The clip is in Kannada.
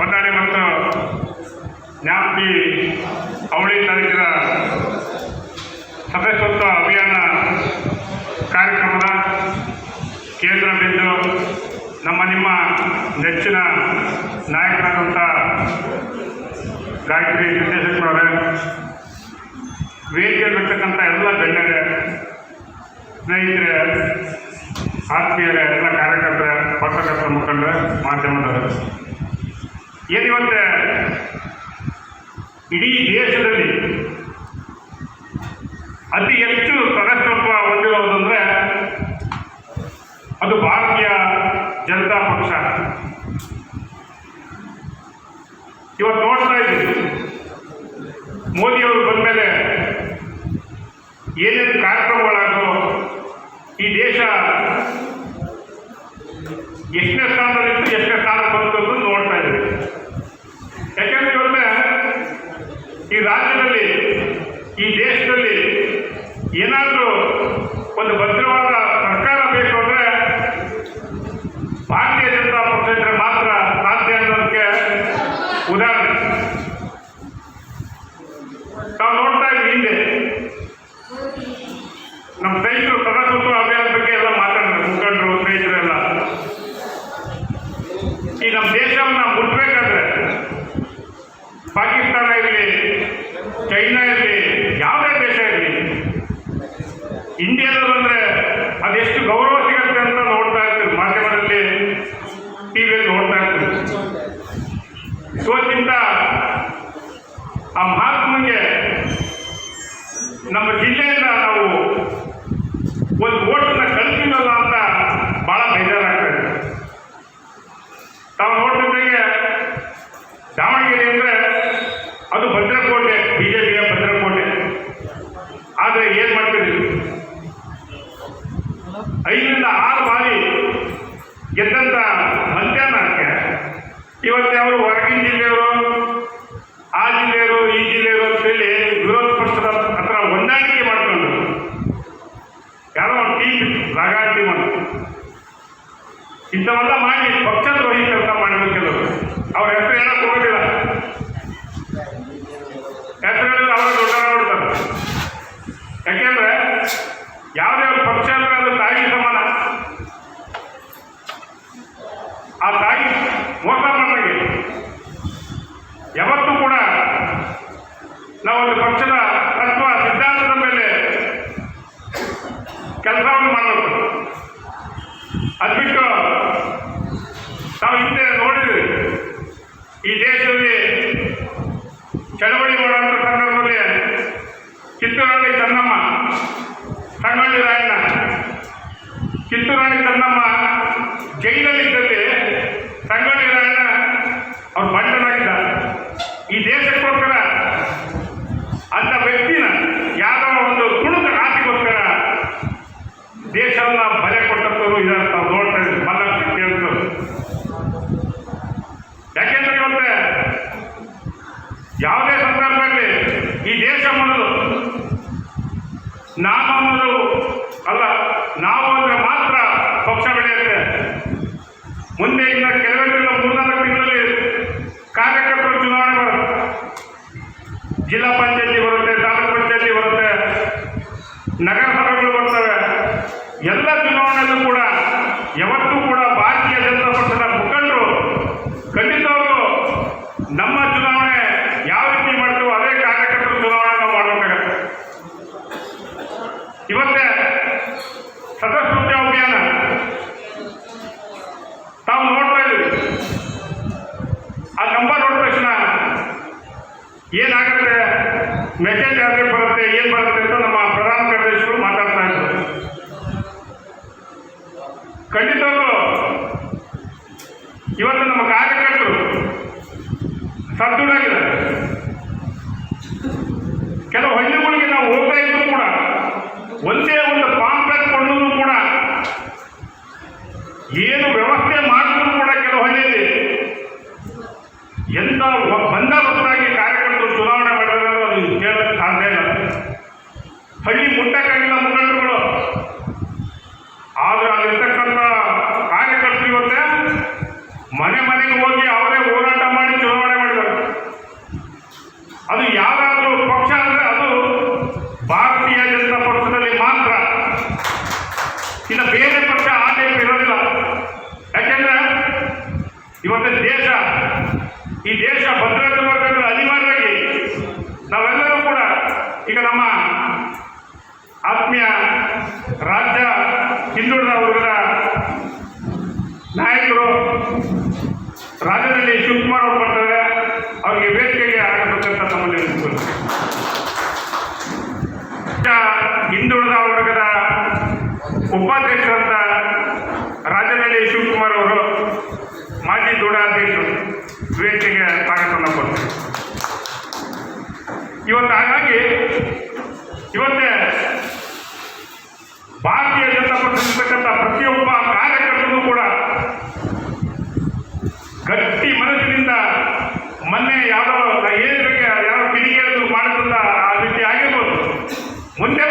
ಹೊನ್ನಾಳಿ ಮತ್ತು ಜ್ಞಾಪಿ ಅವಳಿ ತಾಲೂಕಿನ ಸದಸ್ಯತ್ವ ಅಭಿಯಾನ ಕಾರ್ಯಕ್ರಮದ ಕೇಂದ್ರ ಬಿಂದು ನಮ್ಮ ನಿಮ್ಮ ನೆಚ್ಚಿನ ನಾಯಕರಾದಂಥ ಗಾಯತ್ರಿ ನಿರ್ದೇಶಕರವರೇ ವೇದಿಕೆಯಲ್ಲಿರ್ತಕ್ಕಂಥ ಎಲ್ಲ ಗಣ್ಯರೇ, ಸ್ನೇಹಿತರೆ, ಆತ್ಮೀಯರೇ, ಎಲ್ಲ ಕಾರ್ಯಕರ್ತರೇ, ಪತ್ರಕರ್ತರ ಮುಖಂಡ ಮಾಧ್ಯಮದವರು. ಏನಿವತ್ತೆ ಇಡೀ ದೇಶದಲ್ಲಿ ಅತಿ ಹೆಚ್ಚು ಸದಸ್ಯತ್ವ ಹೊಂದಿರೋದಂದ್ರೆ ಅದು ಭಾರತೀಯ ಜನತಾ ಪಕ್ಷ. ಇವತ್ತು ನೋಡ್ತಾ ಇದ್ದೀವಿ. ಮೋದಿಯವರು ಬಂದ ಮೇಲೆ ಏನೇನು ಕಾರ್ಯಕ್ರಮಗಳಾಗೋ ಈ ದೇಶ ಎಷ್ಟನೇ ಸ್ಥಾನದಲ್ಲಿತ್ತು, ಎಷ್ಟನೇ ಸ್ಥಾನ ಬಂತು ಅಂತ ನೋಡ್ತಾ ಇದ್ದೀವಿ ಯಾಕೆಂದ್ರೆ ಇವತ್ತೆ ಈ ರಾಜ್ಯದಲ್ಲಿ, ಈ ದೇಶದಲ್ಲಿ ಏನಾದರೂ ಒಂದು ಭದ್ರವಾದ ಸರ್ಕಾರ ಬೇಕು ಅಂದರೆ ಭಾರತೀಯ ಜನತಾ ಪಕ್ಷ ಮಾತ್ರ ಸಾಧ್ಯ ಅನ್ನೋದಕ್ಕೆ ಉದಾಹರಣೆ. ನಾವು ನೋಡ್ತಾ ಇದ್ವಿ ಹಿಂದೆ. ನಮ್ಮ ಸ್ನೇಹಿತರು ಸದಸ್ಯತ್ವ ಅಭಿಯಾನ ಬಗ್ಗೆ ಎಲ್ಲ ಮಾತಾಡಿದ್ರು ಮುಖಂಡರು ಸ್ನೇಹಿತರೆಲ್ಲ ಈ ನಮ್ಮ ದೇಶವನ್ನ ಮುಟ್ಬೇಕಾದ್ರೆ ಪಾಕಿಸ್ತಾನ ಇರಲಿ ಚೈನಾ ಇರಲಿ ಯಾವುದೇ ದೇಶ ಇರಲಿ ಇಂಡಿಯಾದಲ್ಲಿ ಬಂದರೆ ಅದೆಷ್ಟು ಗೌರವ ಸಿಗುತ್ತೆ ಅಂತ ನೋಡ್ತಾ ಇರ್ತೀವಿ. ಮಾಧ್ಯಮದಲ್ಲಿ ಟಿ ವಿಯಲ್ಲಿ ನೋಡ್ತಾ ಇರ್ತೀವಿ. ಇವತ್ತಿಂದ ಆ ಮಹಾತ್ಮಗೆ ನಮ್ಮ ಜಿಲ್ಲೆಯಿಂದ ನಾವು ಒಂದು ಓಟನ್ನು ಕಳಿಸಿಲ್ಲ ಅಂತ ಭಾಳ ಬೇಜಾರಾಗ್ತದೆ ತಾವು ನೋಡ್ತಿದ್ದಂಗೆ ದಾವಣಗೆರೆ ಅಂದರೆ ಅದು ಭದ್ರಕೋಟೆ ಬಿ ಜೆ ಪಿಯ ಭದ್ರಕೋಟೆ ಆದರೆ ಏನು ಮಾಡ್ತೀರಿ ಐದರಿಂದ ಆರು ಬಾರಿ ಗೆದ್ದಂತ ಮಂತ್ಯಾನಕ್ಕೆ ಇವತ್ತು ಅವರು ಹೊರಗಿನ ಜಿಲ್ಲೆಯವರು, ಆ ಜಿಲ್ಲೆಯವರು, ಈ ಜಿಲ್ಲೆಯವರು ಅಂತೇಳಿ ವಿರೋಧ ಪಕ್ಷದ ಹತ್ರ ಹೊಂದಾಣಿಕೆ ಮಾಡಿಕೊಂಡು ಯಾರೋ ಒಂದು ಟೀಮ್ ರಾಗ ಟೀಮ್ ಅಂತ ಇಂಥವೆಲ್ಲ ಮಾಡಿ ಪಕ್ಷದ್ರೋಹಿ ಯಾವುದೇ ಸಂದರ್ಭದಲ್ಲಿ ಈ ದೇಶ ಮೊದಲು ನಾನು ಅಲ್ಲ, ನಾವು ಅಂದ್ರೆ ಮಾತ್ರ ಪಕ್ಷ ಬೆಳೆಯುತ್ತೆ. ಮುಂದೆ ಇನ್ನು ಕೆಲವೇ ತಿಂಗಳ ಮೂರ್ನಾಲ್ಕು ತಿಂಗಳಲ್ಲಿ ಕಾರ್ಯಕರ್ತರ ಚುನಾವಣೆ ಜಿಲ್ಲಾ ಪಂಚಾಯತಿ ಬರುತ್ತೆ, ತಾಲೂಕು ಪಂಚಾಯತಿ ಬರುತ್ತೆ. ನಗರಸಭೆಗಳು ಬರ್ತವೆ ಎಲ್ಲ ಚುನಾವಣೆಯಲ್ಲೂ ಕೂಡ ಯಾವತ್ತೂ ಕೂಡ ಭಾರತೀಯ ಜನತಾ ಪಕ್ಷದ ಮುಖಂಡರು ಖಂಡಿತವಾಗೂ ನಮ್ಮ ಚುನಾವಣೆ ಯಾವ ರೀತಿ ಮಾಡ್ತೀವೋ ಅದೇ ಕಾರ್ಯಕರ್ತರ ಚುನಾವಣೆ ನಾವು ಮಾಡಬೇಕಾಗತ್ತೆ ಇವತ್ತೇ ಸದಸ್ಯತ್ವ ಅಭಿಯಾನ ತಾವು ನೋಡ್ತಾ ಇದ್ದೀವಿ. ಆ ಕಂಬ ನೋಡಿದ ತಕ್ಷಣ ಏನಾಗುತ್ತೆ? ಮೆಸೇಜ್ ಯಾರಿಗೆ ಬರುತ್ತೆ, ಏನು ಬರುತ್ತೆ ಅಂತ ನಮ್ಮ ಪ್ರಧಾನ ಕಾರ್ಯದರ್ಶಿಗಳು ಮಾತಾಡ್ತಾ ಇದ್ರು ಖಂಡಿತವಾಗ್ಲೂ ಇವತ್ತು ನಮ್ಮ ಕಾರ್ಯಕರ್ತರು ಸದೃಢಾಗಿದ್ದಾರೆ ಕೆಲವು ನಾವು ಹೋಗ್ತಾ ಇದ್ರು ಕೂಡ ಒಂದೇ ಒಂದು ಪಾಂಪ್ಲೆಟ್ ಕೊಂಡೂ ಕೂಡ ಏನು ವ್ಯವಸ್ಥೆ ಮಾಡಿದ್ರು ಕೂಡ ಕೆಲವು ಹಳ್ಳಿಯಲ್ಲಿ. ಎಂತ ಬಂದೋಬಸ್ತಾಗಿ ಕಾರ್ಯಕರ್ತರು ಚುನಾವಣೆ ಮಾಡಿದ್ರೆ ಅದು ಕೇಳಕ್ಕೆ ಸಾಧ್ಯ ಇಲ್ಲ. ಹಳ್ಳಿ ಮುಟ್ಟಕ್ಕಾಗಿಲ್ಲ ಮುಖಂಡರುಗಳು. ಆದ್ರೆ ಅಲ್ಲಿರ್ತಕ್ಕಂಥ ಕಾರ್ಯಕರ್ತರು ಇವತ್ತೆ ಮನೆ ಮನೆಗೆ ಹೋಗಿ ಅವರೇ ಹೋರಾಟ ಮಾಡಿ ದೇಶ ಈ ದೇಶ ಭದ್ರವಾಗಿರ್ಬೇಕಂದ್ರೆ ಅನಿವಾರ್ಯವಾಗಿ ನಾವೆಲ್ಲರೂ ಕೂಡ ಈಗ ನಮ್ಮ ಆತ್ಮೀಯ ರಾಜ್ಯ ಹಿಂದುಳಿದ ವರ್ಗದ ನಾಯಕರು ರಾಜ್ಯದಲ್ಲಿ ಶಿವಕುಮಾರ್ ಅವರು ಬರ್ತಾರೆ, ಅವರಿಗೆ ವೇದಿಕೆಗೆ ಆಗಬೇಕಂತ ನಮ್ಮಲ್ಲಿ ಹಿಂದುಳಿದ ವರ್ಗದ ಉಪಾಧ್ಯಕ್ಷರಂತ ರಾಜ್ಯದಲ್ಲಿ ಶಿವಕುಮಾರ್ ಅವರು ಮಾಜಿ ದೂಢಾಧ್ಯಕ್ಷರು ವೇದಿಕೆಗೆ ಮುಂದೆ